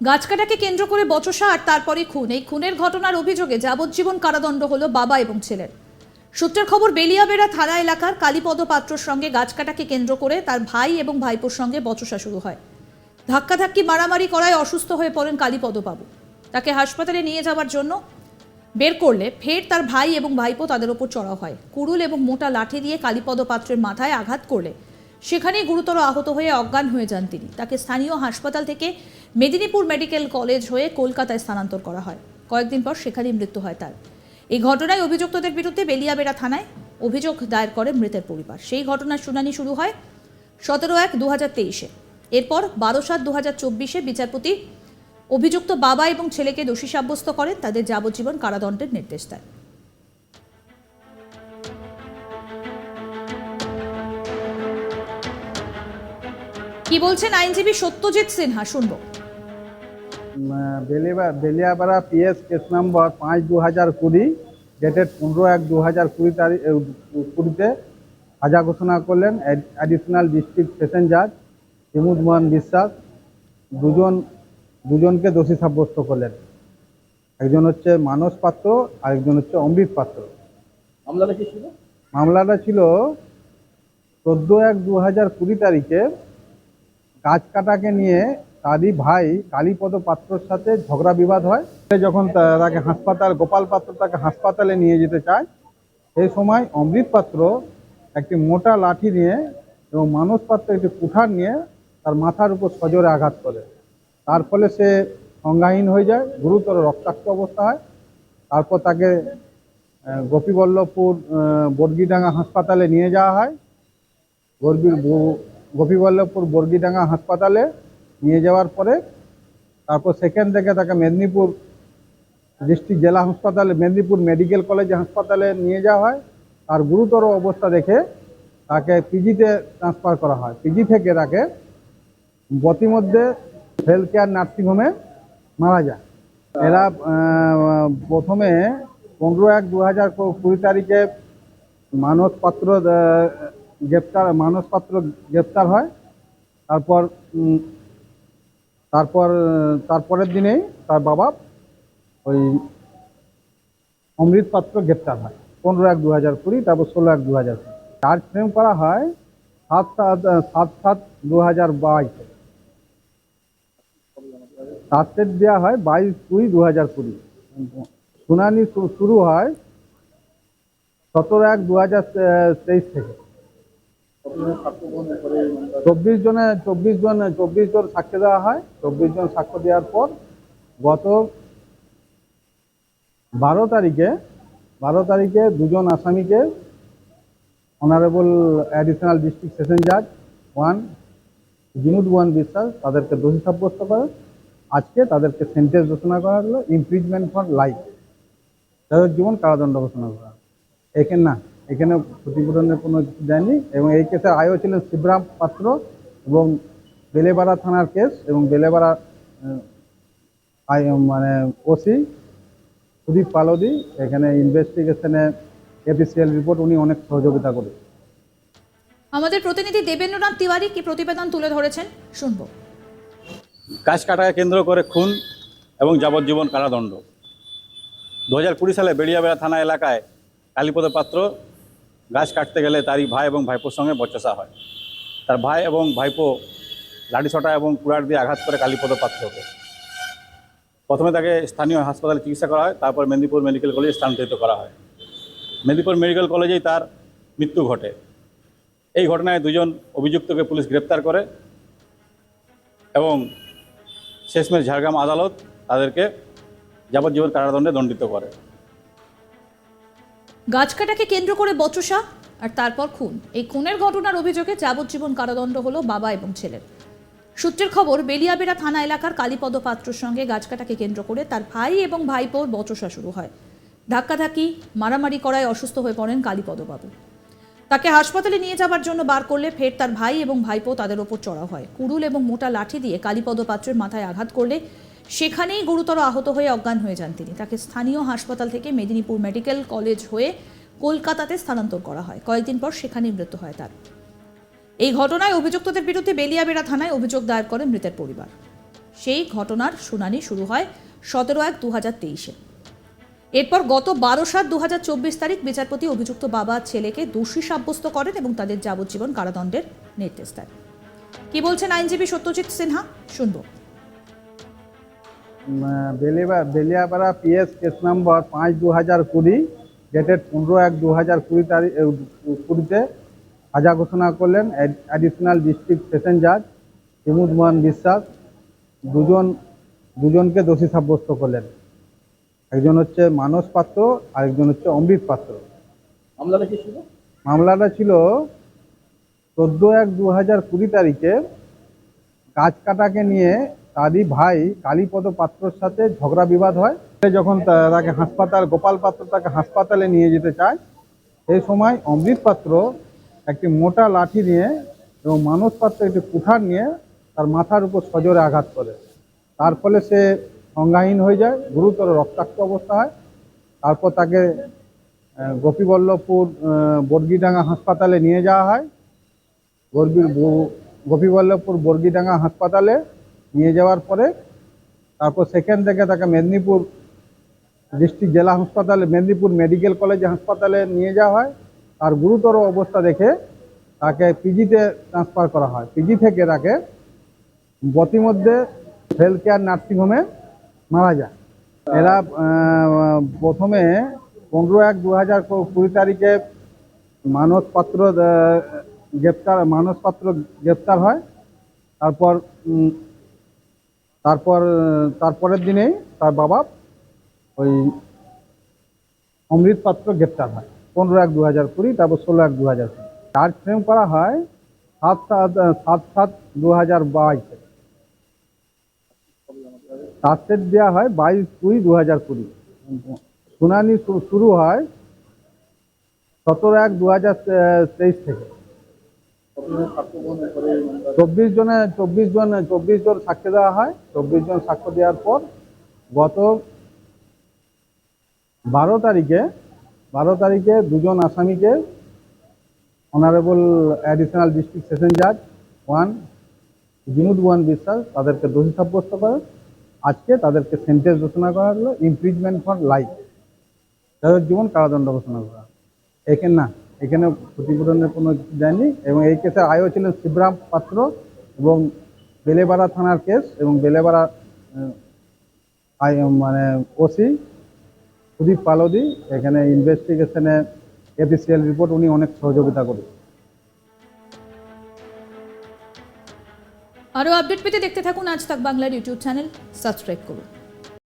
গাছ কাটাকে কেন্দ্র করে বচসা আর তারপরে খুন। এই খুনের ঘটনার অভিযোগে যাবজ্জীবন কারাদণ্ড হলো বাবা এবং ছেলের। সূত্রের খবর, বেলিয়াবেড়া থানা এলাকার কালীপদ পাত্রর সঙ্গে গাছ কাটাকে কেন্দ্র করে তার ভাই এবং ভাইপোর সঙ্গে বচসা শুরু হয়। ধাক্কাধাক্কি মারামারি করায় অসুস্থ হয়ে পড়েন কালীপদ বাবু তাকে হাসপাতালে নিয়ে যাওয়ার জন্য বের করলে ফের তার ভাই এবং ভাইপো তাদের ওপর চড়াও হয়। কুড়ুল এবং মোটা লাঠি দিয়ে কালীপদ পাত্রের মাথায় আঘাত করলে সেখানেই গুরুতর আহত হয়ে অজ্ঞান হয়ে যান তিনি। তাকে স্থানীয় হাসপাতাল থেকে মেদিনীপুর মেডিকেল কলেজ হয়ে কলকাতায় স্থানান্তর করা হয়। কয়েকদিন পর সেখানেই মৃত্যু হয় তার। এই ঘটনায় অভিযুক্তদের বিরুদ্ধে বেলিয়াবেড়া থানায় অভিযোগ দায়ের করে মৃতের পরিবার। সেই ঘটনার শুনানি শুরু হয় সতেরো এক দু হাজার তেইশে। এরপর বারো সাত দু হাজার চব্বিশে বিচারপতি অভিযুক্ত বাবা এবং ছেলেকে দোষী সাব্যস্ত করেন, তাদের যাবজ্জীবন কারাদণ্ডের নির্দেশ দেন। কি বলছেন আইনজীবী সত্যজিৎ সিনহা? শুনব। Belia Beliapara PS case number পাঁচ দু হাজার কুড়ি ডেটেড পনেরো এক দু হাজার কুড়ি তারিখ কুড়িতে সাজা ঘোষণা করলেন অ্যাডিশনাল ডিস্ট্রিক্ট সেশন জাজ হিমুদ মোহন বিশ্বাস। দুজন দুজনকে দোষী সাব্যস্ত করলেন। একজন হচ্ছে মানস পাত্র আর একজন হচ্ছে অমৃত পাত্র। মামলাটা কি ছিল? মামলাটা ছিল চোদ্দ এক দু হাজার কুড়ি তারিখে গাছ কাটাকে নিয়ে তারই ভাই কালীপদ পাত্রর সাথে ঝগড়া বিবাদ হয়। যখন তাকে হাসপাতাল, গোপাল পাত্র তাকে হাসপাতালে নিয়ে যেতে চায়, সেই সময় অমৃত পাত্র একটি মোটা লাঠি নিয়ে এবং মানস পাত্র একটি কুঠার নিয়ে তার মাথার উপর সজোরে আঘাত করে। তার ফলে সে সংজ্ঞাহীন হয়ে যায়, গুরুতর রক্তাক্ত অবস্থা হয়। তারপর তাকে গোপীবল্লভপুর বর্গিডাঙ্গা হাসপাতালে নিয়ে যাওয়া হয়। গর্বী গোপীবল্লভপুর বর্গিডাঙ্গা হাসপাতালে নিয়ে যাওয়ার পরে তারপর সেখান থেকে তাকে মেদিনীপুর ডিস্ট্রিক্ট জেলা হাসপাতালে, মেদিনীপুর মেডিকেল কলেজ হাসপাতালে নিয়ে যাওয়া হয়। তার গুরুতর অবস্থা দেখে তাকে পিজিতে ট্রান্সফার করা হয়। পিজি থেকে তাকে গতিমধ্যে হেলথ কেয়ার নার্সিংহোমে মারা যায়। এরা প্রথমে পনেরো এক দু হাজার কুড়ি তারিখে মানস পাত্র গ্রেপ্তার মানস পাত্র গ্রেপ্তার হয়। তারপর তারপর, তারপরের দিনেই তার বাবা ওই অমৃত পাত্র গ্রেপ্তার হয়। পনেরো এক দু হাজার কুড়ি, তারপর ষোলো এক দু হাজার কুড়ি। চার্জ ফ্রেম করা হয় সাত সাত সাত সাত দু হাজার বাইশে। চার্জশিট দেওয়া হয় বাইশ দুই দু হাজার কুড়ি। শুনানি শুরু হয় সতেরো এক দু হাজার তেইশ থেকে। চব্বিশ জনে, চব্বিশ জন চব্বিশ জন সাক্ষ্য দেওয়া হয়। চব্বিশ জন সাক্ষ্য দেওয়ার পর গত বারো তারিখে বারো তারিখে দুজন আসামিকে অনারেবল অ্যাডিশনাল ডিস্ট্রিক্ট সেশন জাজ ওয়ান বিনোদ ওয়ান বিশ্বাস তাদেরকে দোষী সাব্যস্ত করে। আজকে তাদেরকে সেন্টেন্স ঘোষণা করা হলো ইমপ্রিজমেন্ট ফর লাইফ তাদের জীবন কারাদণ্ড ঘোষণা করা। এখানে না এখানে ক্ষতিপূরণের কোনো কিছু দেয়নি এবং এই কেসের আয়ও ছিলেন শিবরাম পাত্র এবং বেলেবাড়া থানার কেস এবং বেলেবাড়া আই মানে ওসি সুদীপ পালদি এখানে ইনভেস্টিগেশনে এফিসিয়াল রিপোর্ট উনি অনেক সহযোগিতা করে আমাদের প্রতিনিধি দেবেন্দ্রনাথ তিওয়ারি কি প্রতিবেদন তুলে ধরেছেন? শুনব। গাছ কাটাকে কেন্দ্র করে খুন এবং যাবজ্জীবন কারাদণ্ড। দু হাজার কুড়ি সালে বেড়িয়াবেড়া থানা এলাকায় কালীপদ পাত্র গাছ কাটতে গেলে তারই ভাই এবং ভাইপোর সঙ্গে বচসা হয়। তার ভাই এবং ভাইপো লাঠিসটা এবং কুড়ার দিয়ে আঘাত করে কালীপদ পাত্রকে প্রথমে তাকে স্থানীয় হাসপাতালে চিকিৎসা করা হয়, তারপর মেদিনীপুর মেডিকেল কলেজে স্থানান্তরিত করা হয়। মেদিনীপুর মেডিকেল কলেজেই তার মৃত্যু ঘটে। এই ঘটনায় দুজন অভিযুক্তকে পুলিশ গ্রেপ্তার করে এবং শেষমেশ ঝাড়গ্রাম আদালত তাদেরকে যাবজ্জীবন কারাদণ্ডে দণ্ডিত করে। গাছ কাটাকে কেন্দ্র করে বচসা আর তারপর খুন। এই খুনের ঘটনার অভিযোগে যাবজ্জীবন কারাদণ্ড হলো বাবা এবং ছেলের। সূত্রের খবর, বেলিয়াবেড়া থানা এলাকার কালীপদ পাত্রর সঙ্গে গাছ কাটাকে কেন্দ্র করে তার ভাই এবং ভাইপোর বচসা শুরু হয়। ধাক্কাধাক্কি, মারামারি করায় অসুস্থ হয়ে পড়েন কালীপদ বাবু তাকে হাসপাতালে নিয়ে যাবার জন্য বার করলে ফের তার ভাই এবং ভাইপো তাদের ওপর চড়াও হয়। কুড়ুল এবং মোটা লাঠি দিয়ে কালীপদ পাত্রের মাথায় আঘাত করলে সেখানেই গুরুতর আহত হয়ে অজ্ঞান হয়ে যান তিনি। তাকে স্থানীয় হাসপাতাল থেকে মেদিনীপুর মেডিকেল কলেজ হয়ে কলকাতাতে স্থানান্তর করা হয়। কয়েকদিন পর সেখানেই মৃত্যু হয় তার। এই ঘটনায় অভিযুক্তদের বিরুদ্ধে বেলিয়াবেড়া থানায় অভিযোগ দায়ের করে মৃতের পরিবার। সেই ঘটনার শুনানি শুরু হয় সতেরো এক দু হাজার তেইশে। এরপর গত বারো সাত দু হাজার চব্বিশ তারিখ বিচারপতি অভিযুক্ত বাবা ছেলেকে দোষী সাব্যস্ত করেন এবং তাদের যাবজ্জীবন কারাদণ্ডের নির্দেশ দেন। কি বলছেন আইনজীবী সত্যজিৎ সিনহা? শুনব। বেলিবা বেলিয়াপাড়া পিএস কেস নম্বর পাঁচ দু হাজার কুড়ি ডেটেড পনেরো এক দু হাজার কুড়ি তারিখ কুড়িতে সাজা ঘোষণা করলেন অ্যাডিশনাল ডিস্ট্রিক্ট সেশন জাজ হিমুদ মোহন বিশ্বাস। দুজন দুজনকে দোষী সাব্যস্ত করলেন। একজন হচ্ছে মানস পাত্র আর একজন হচ্ছে অমৃত পাত্র। মামলাটা কি ছিল? মামলাটা ছিল চোদ্দ এক দু হাজার কুড়ি তারিখে গাছ কাটাকে নিয়ে তারই ভাই কালীপদ পাত্রর সাথে ঝগড়া বিবাদ হয়। সে যখন তাকে হাসপাতাল, গোপাল পাত্র তাকে হাসপাতালে নিয়ে যেতে চায়, সেই সময় অমৃত পাত্র একটি মোটা লাঠি নিয়ে এবং মানস পাত্র একটি কুঠার নিয়ে তার মাথার উপর সজোরে আঘাত করে। তার ফলে সে সংজ্ঞাহীন হয়ে যায়, গুরুতর রক্তাক্ত অবস্থা হয়। তারপর তাকে গোপীবল্লভপুর বর্গিডাঙ্গা হাসপাতালে নিয়ে যাওয়া হয়। গর্বী ব- গোপীবল্লভপুর বর্গিডাঙ্গা হাসপাতালে নিয়ে যাওয়ার পরে তারপর সেখান থেকে তাকে মেদিনীপুর ডিস্ট্রিক্ট জেলা হাসপাতালে মেদিনীপুর মেডিকেল কলেজ হাসপাতালে নিয়ে যাওয়া হয়। তার গুরুতর অবস্থা দেখে তাকে পিজিতে ট্রান্সফার করা হয়। পিজি থেকে তাকে বতিমধ্যে হেলথ কেয়ার নার্সিংহোমে মারা যায়। এরা প্রথমে পনেরো এক দু হাজার কুড়ি তারিখে মানস পাত্র আহ, গ্রেপ্তার মানস পাত্র গ্রেপ্তার হয়। তারপর তারপর, তারপরের দিনেই তার বাবা ওই অমৃত পাত্র গ্রেপ্তার হয়। পনেরো এক দু হাজার কুড়ি, তারপর ষোলো এক দু হাজার কুড়ি। চার্জ ফ্রেম করা হয় সাত সাত সাত সাত দু হাজার বাইশে। চার্জশিট দেওয়া হয় বাইশ দুই দু হাজার কুড়ি। শুনানি শুরু হয় সতেরো এক দু হাজার তেইশ থেকে। চব্বিশ জনে, চব্বিশ জন চব্বিশ জন সাক্ষ্য দেওয়া হয়। চব্বিশ জন সাক্ষ্য দেওয়ার পর গত বারো তারিখে বারো তারিখে দুজন আসামিকে অনারেবল অ্যাডিশনাল ডিস্ট্রিক্ট সেশন জাজ ওয়ান জিমুদ ওয়ান বিশ্বাস তাদেরকে দোষী সাব্যস্ত করে। আজকে তাদেরকে সেন্টেন্স ঘোষণা করা হলো ইমপ্রিজমেন্ট ফর লাইফ তাদের জীবন কারাদণ্ড ঘোষণা করা। এখানে না এখানে ক্ষতিপূরণের কোনো দেয়নি এবং এই কেসের আয়ও ছিলেন শিবরাম পাত্র এবং বেলেবাড়া থানার কেস এবং বেলেবাড়া মানে ওসি সুদীপ পালোদি, এখানে ইনভেস্টিগেশনে এফিসিয়াল রিপোর্ট উনি অনেক সহযোগিতা করেছেন। আরও আপডেট পেতে দেখতে থাকুন আজ তাক বাংলার ইউটিউব চ্যানেল। সাবস্ক্রাইব করুন।